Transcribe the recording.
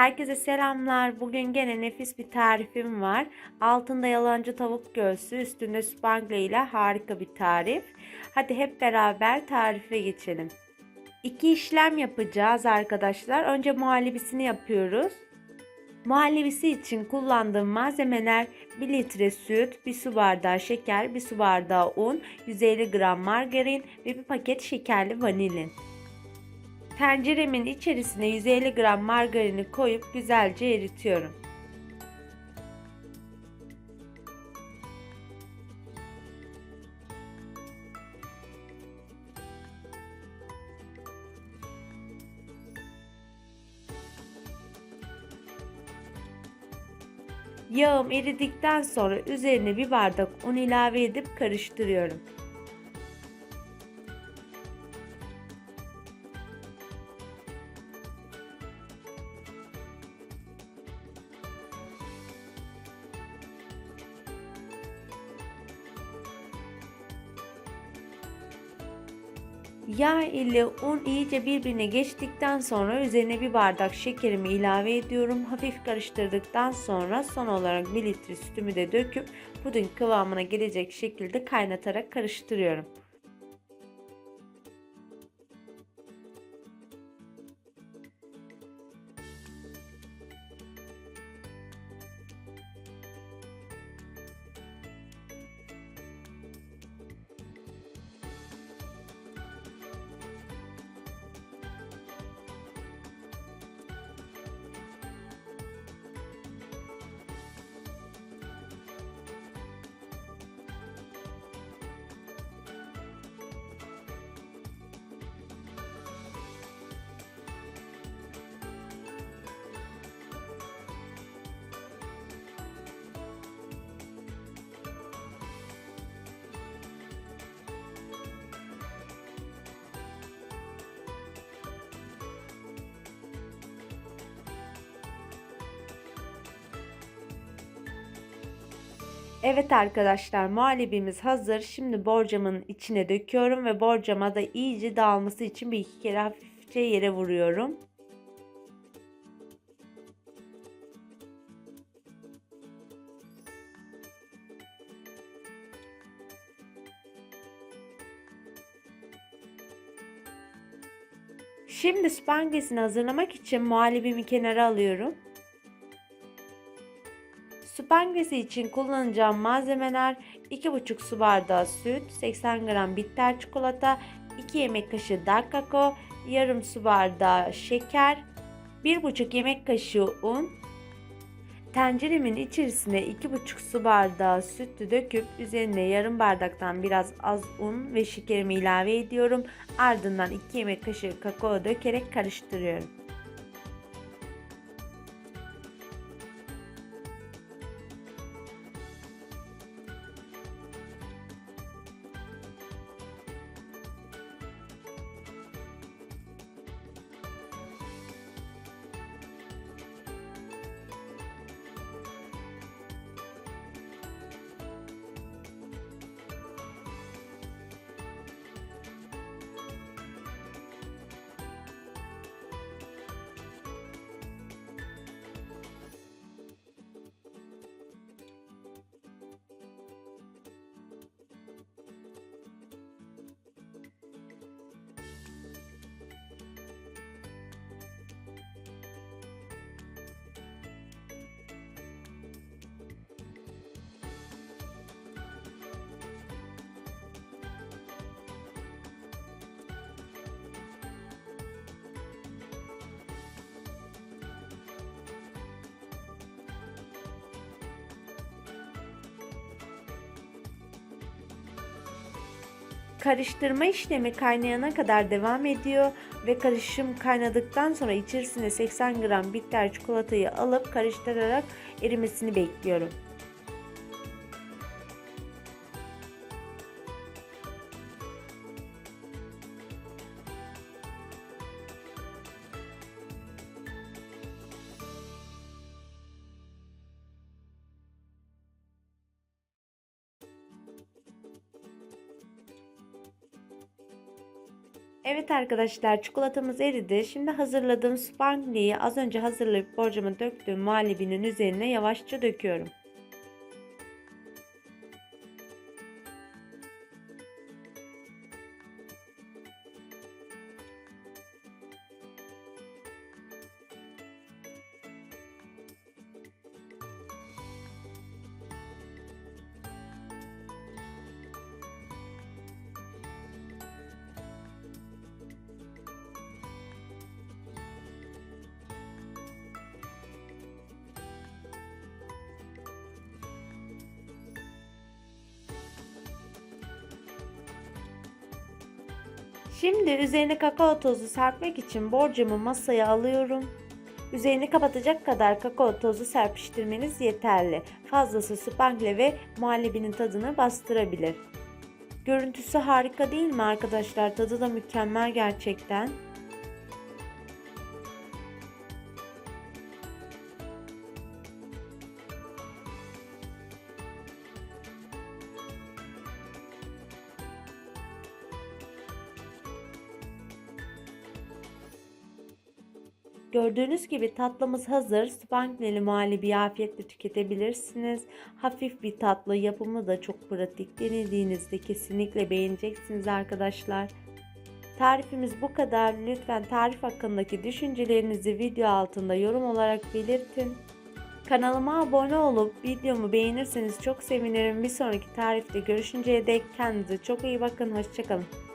Herkese selamlar. Bugün gene nefis bir tarifim var. Altında yalancı tavuk göğsü, üstünde spangle ile harika bir tarif. Hadi hep beraber tarife geçelim. İki işlem yapacağız arkadaşlar. Önce muhallebisini yapıyoruz. Muhallebisi için kullandığım malzemeler 1 litre süt, 1 su bardağı şeker, 1 su bardağı un, 150 gram margarin ve 1 paket şekerli vanilin. Tenceremin içerisine 150 gram margarini koyup güzelce eritiyorum. Yağım eridikten sonra üzerine bir bardak un ilave edip karıştırıyorum. Yağ ile un iyice birbirine geçtikten sonra üzerine bir bardak şekerimi ilave ediyorum. Hafif karıştırdıktan sonra son olarak 1 litre sütümü de döküp puding kıvamına gelecek şekilde kaynatarak karıştırıyorum. Evet arkadaşlar muhallebimiz hazır. Şimdi borcamın içine döküyorum ve borcama da iyice dağılması için bir iki kere hafifçe yere vuruyorum. Şimdi spangesini hazırlamak için muhallebimi kenara alıyorum. Spanglesi için kullanacağım malzemeler 2,5 su bardağı süt, 80 gram bitter çikolata, 2 yemek kaşığı dark kakao, yarım su bardağı şeker, 1,5 yemek kaşığı un. Tenceremin içerisine 2,5 su bardağı sütü döküp üzerine yarım bardaktan biraz az un ve şekerimi ilave ediyorum. Ardından 2 yemek kaşığı kakao dökerek karıştırıyorum. Karıştırma işlemi kaynayana kadar devam ediyor ve karışım kaynadıktan sonra içerisine 80 gram bitter çikolatayı alıp karıştırarak erimesini bekliyorum. Evet arkadaşlar çikolatamız eridi. Şimdi hazırladığım spangliyi az önce hazırlayıp borcama döktüğüm muhallebinin üzerine yavaşça döküyorum. Şimdi üzerine kakao tozu serpmek için borcamı masaya alıyorum. Üzerini kapatacak kadar kakao tozu serpiştirmeniz yeterli. Fazlası spangle ve muhallebinin tadını bastırabilir. Görüntüsü harika değil mi arkadaşlar? Tadı da mükemmel gerçekten. Gördüğünüz gibi tatlımız hazır. Spangleli muhallebi afiyetle tüketebilirsiniz. Hafif bir tatlı yapımı da çok pratik. Denediğinizde kesinlikle beğeneceksiniz arkadaşlar. Tarifimiz bu kadar. Lütfen tarif hakkındaki düşüncelerinizi video altında yorum olarak belirtin. Kanalıma abone olup videomu beğenirseniz çok sevinirim. Bir sonraki tarifte görüşünceye dek kendinize çok iyi bakın. Hoşçakalın.